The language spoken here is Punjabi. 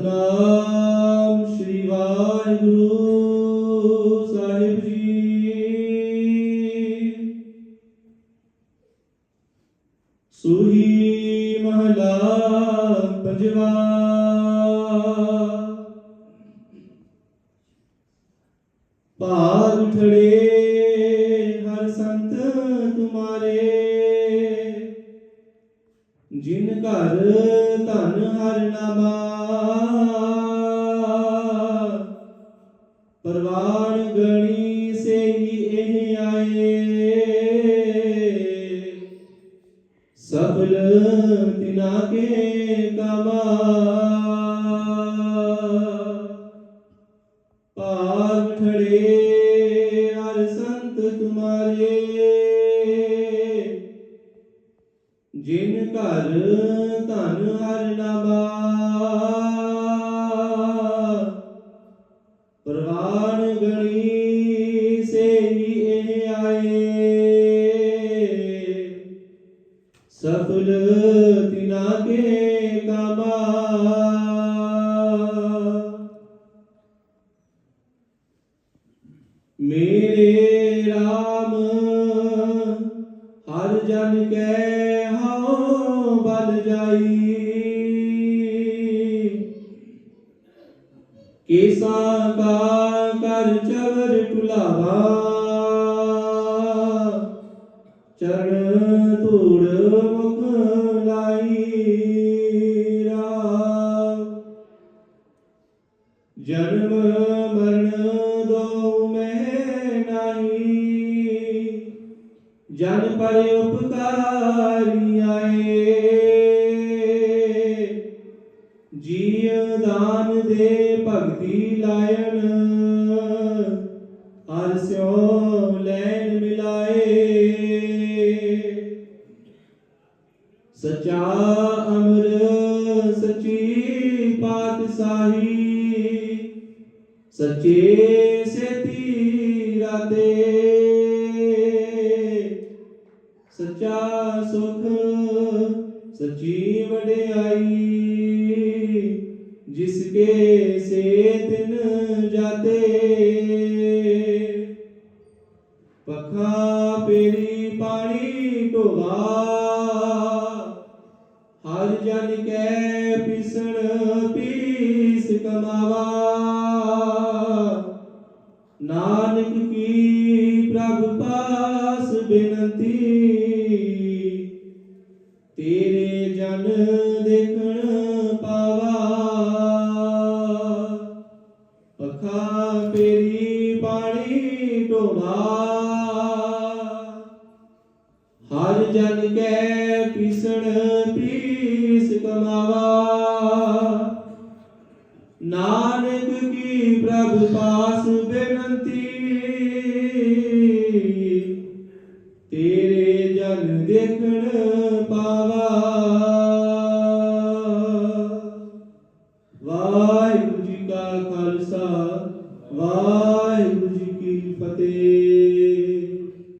ਸਤਨਾਮ ਸ੍ਰੀ ਵਾਹਿਗੁਰੂ ਸਾਹਿਬ ਜੀ। ਸੂਹੀ ਮਹਲਾ ਪੰਜਵਾ। ਭਾਗ ਠੜੇ ਘਰ ਧਨ ਹਰ ਨਾਮਾ। ਪਰਵਾਣ ਗਣੀ ਸੇਈ ਇਹ ਆਏ। ਸਫਲ ਤਿਨਾ ਕੇ ਕਮਾ। ਭਾਗ ਠੜੇ ਜਿਨ ਘਰ ਧਨ ਹਰ ਨਾਮਾ ਪ੍ਰਵਾਨ ਗਣੀ ਸੇਈ ਇਹ ਆਏ। ਸਫਲ ਤਿਨਾ ਕੇ ਕਾਮਾ। ਮੇਰੇ RAM ਹਰ ਜਨ ਕੈ ਕੇਸਾ ਕਾ ਕਰ ਚਵਰ ਟੁਲਾਵਾ ਚਰਨ ਧੂੜ ਮੁਖ ਲਾਈ ਰਾਮ ਜਨਮ ਮਰਨ ਦੋ ਮੈਂ ਨਹੀਂ। ਜਨ ਪਰ ਉਪਕਾਰੀ ਭਗਤੀ ਲਾਇਣ ਲੈਣ ਮਿਲਾਏ। ਸਚਾ ਅਮਰ, ਸਚੀ ਪਾਤਸ਼ਾਹੀ। ਸਚੇ ਸੇਤੀ ਰਾਤੇ। ਸਚਾ ਸੁਖ, ਸਚੀ ਵਡਿਆਈ। ਜਿਸ ਕੇ ਸੇ ਤਿਨ ਜਾਤੇ। ਪਖਾ ਪੇਰੀ ਪਾਣੀ ਢੋਵਾ। ਹਰ ਜਨ ਕੈ ਪਿਸਣ ਪੀਸ ਕਮਾਵਾ। ਨਾਨਕ ਕੀ ਪ੍ਰਭ ਪਾਸ ਬੇਨਤੀ। ਤੇਰੇ ਜਨ ਦੇਖਣ ਤੇਰੀ ਪਾਣੀ ਢੋਲਾ। ਹਰ ਜਨ ਕੈ ਪੀਸਣ ਪੀਸ ਕਮਾਵਾ। ਨਾਨਕ ਕੀ ਪ੍ਰਭ ਪਾਸ ਬੇਨਤੀ। ਤੇਰੇ ਜਨ ਦੇਖਣ ਪਾਵਾ। ਵਾਹਿਗੁਰੂ ਜੀ ਕਾ ਖਾਲਸਾ। ਵਾਹਿਗੁਰੂ ਜੀ ਕੀ ਫਤਿਹ।